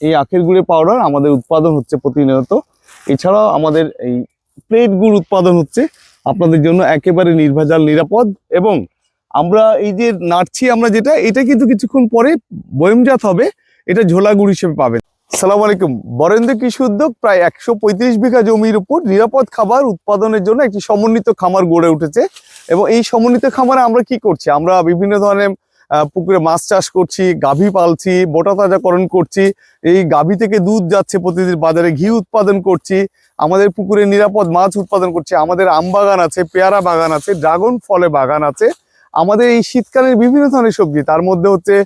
এই আখের গুড়ের পাউডার আমাদের উৎপাদন হচ্ছে প্রতিনিয়ত। এছাড়াও আমাদের এই প্লেট গুড় উৎপাদন হচ্ছে আপনাদের জন্য একেবারে নির্ভেজাল, নিরাপদ এবং আমরা এই যে নাড়ছি আমরা যেটা, এটা কিন্তু কিছুক্ষণ পরে বয়মজাত হবে, এটা ঝোলা গুড় হিসেবে পাবেন। সালাম আলাইকুম। বরেন্দ্র কৃষি উদ্যোগ প্রায় একশো পঁয়ত্রিশ বিঘা জমির উপর নিরাপদ খাবার উৎপাদনের জন্য একটি সমন্বিত খামার গড়ে উঠেছে এবং এই সমন্বিত খামারে আমরা কি করছি? আমরা বিভিন্ন ধরনের পুকুরে মাছ চাষ করছি, গাভী পালছি, বোটা তাজাকরণ করছি, এই গাভী থেকে দুধ যাচ্ছে প্রতিদিন বাজারে, ঘি উৎপাদন করছি, আমাদের পুকুরে নিরাপদ মাছ উৎপাদন করছি, আমাদের আম বাগান আছে, পেয়ারা বাগান আছে, ড্রাগন ফলে বাগান আছে, আমাদের এই শীতকালের বিভিন্ন ধরনের সবজি, তার মধ্যে হচ্ছে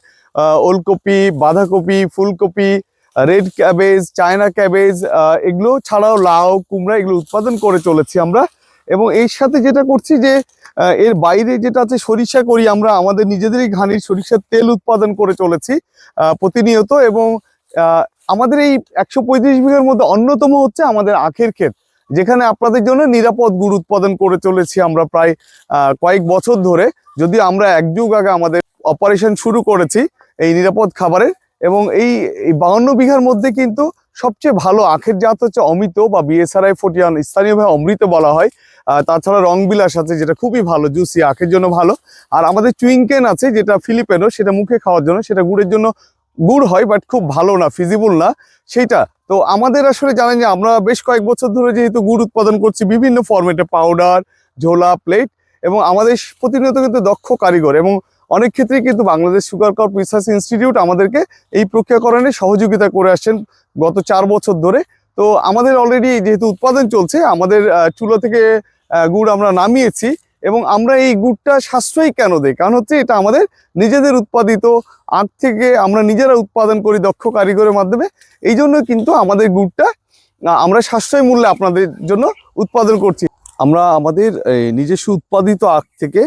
ওলকপি, বাঁধাকপি, ফুলকপি, রেড ক্যাবেজ, চায়না ক্যাবেজ এগুলো ছাড়াও লাউ, কুমড়া এগুলো উৎপাদন করে চলেছি আমরা। এবং এর সাথে যেটা করছি যে এর বাইরে যেটা আছে সরিষা করি আমরা, আমাদের নিজেদেরই ঘানির সরিষার তেল উৎপাদন করে চলেছি প্রতিনিয়ত এবং আমাদের এই একশো পঁয়ত্রিশ বিঘার মধ্যে অন্যতম হচ্ছে আমাদের আখের ক্ষেত, যেখানে আপনাদের জন্য নিরাপদ গুড় উৎপাদন করে চলেছি আমরা প্রায় কয়েক বছর ধরে। যদি আমরা এক যুগ আগে আমাদের অপারেশন শুরু করেছি এই নিরাপদ খাবারের এবং এই বাউন্ন বিঘার মধ্যে কিন্তু সবচেয়ে ভালো আখের জাত হচ্ছে অমিত বা বিএসআরআই ফোর্টিয়ান স্থানীয়ভাবে অমৃত বলা হয়। তাছাড়া রংবিলাস আছে যেটা খুবই ভালো, জুসি, আখের জন্য ভালো। আর আমাদের চুইংকেন আছে যেটা ফিলিপেনো, সেটা মুখে খাওয়ার জন্য, সেটা গুড়ের জন্য গুড় হয় বাট খুব ভালো না ফিজিবল না সেইটা। তো আমাদের আসলে জানেন যে আমরা বেশ কয়েক বছর ধরে যেহেতু গুড় উৎপাদন করছি, বিভিন্ন ফরম্যাটে পাউডার ঝোলা প্লেট এবং আমাদের প্রতিনিয়ত কিন্তু দক্ষ কারিগর এবং অনেক ক্ষেত্রে কিন্তু Bangladesh sugar corp research institute আমাদেরকে এই প্রক্রিয়াকরণে সহযোগিতা করে আসছেন গত চার বছর ধরে। তো আমাদের অলরেডি যেহেতু উৎপাদন চলছে আমাদের চুলো থেকে গুড় আমরা নামিয়েছি এবং আমরা এই গুড়টা সাশ্রয়ী কেন দিই? কারণ হচ্ছে এটা আমাদের নিজেদের উৎপাদিত আখ থেকে আমরা নিজেরা উৎপাদন করি দক্ষ কারিগরের মাধ্যমে। এই জন্য কিন্তু আমাদের গুড়টা আমরা সাশ্রয়ী মূল্যে আপনাদের জন্য উৎপাদন করছি। আমরা আমাদের এই, নিজস্ব উৎপাদিত আখ থেকে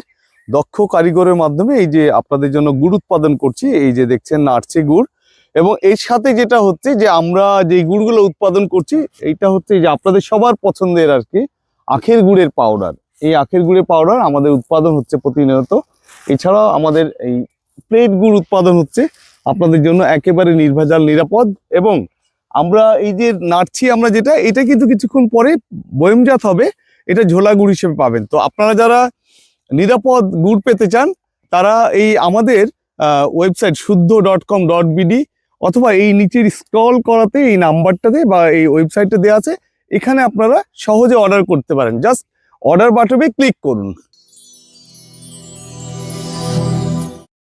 দক্ষ কারিগরের মাধ্যমে এই যে আপনাদের জন্য গুড় উৎপাদন করছি, এই যে দেখছেন নাড়ছে গুড়। এবং এর সাথে যেটা হচ্ছে যে আমরা যে গুড়গুলো উৎপাদন করছি, এইটা হচ্ছে যে আপনাদের সবার পছন্দের আর কি আখের গুড়ের পাউডার এই আখের গুড়ের পাউডার আমাদের উৎপাদন হচ্ছে প্রতিনিয়ত। এছাড়াও আমাদের এই প্লেট গুড় উৎপাদন হচ্ছে আপনাদের জন্য একেবারে নির্ভেজাল, নিরাপদ। এবং আমরা এই যে নাড়ছি আমরা যেটা, এটা কিন্তু কিছুক্ষণ পরে বয়মজাত হবে, এটা ঝোলা গুড় হিসেবে পাবেন। তো আপনারা যারা নিরাপদ গুড় পেতে চান, তারা এই আমাদের ওয়েবসাইট শুদ্ধ ডট কম ডট বিডি অথবা এই নিচের স্ক্রল করাতে এই নাম্বারটাতে বা এই ওয়েবসাইটটা দেওয়া আছে, এখানে আপনারা সহজে অর্ডার করতে পারেন। জাস্ট অর্ডার বাটনে ক্লিক করুন।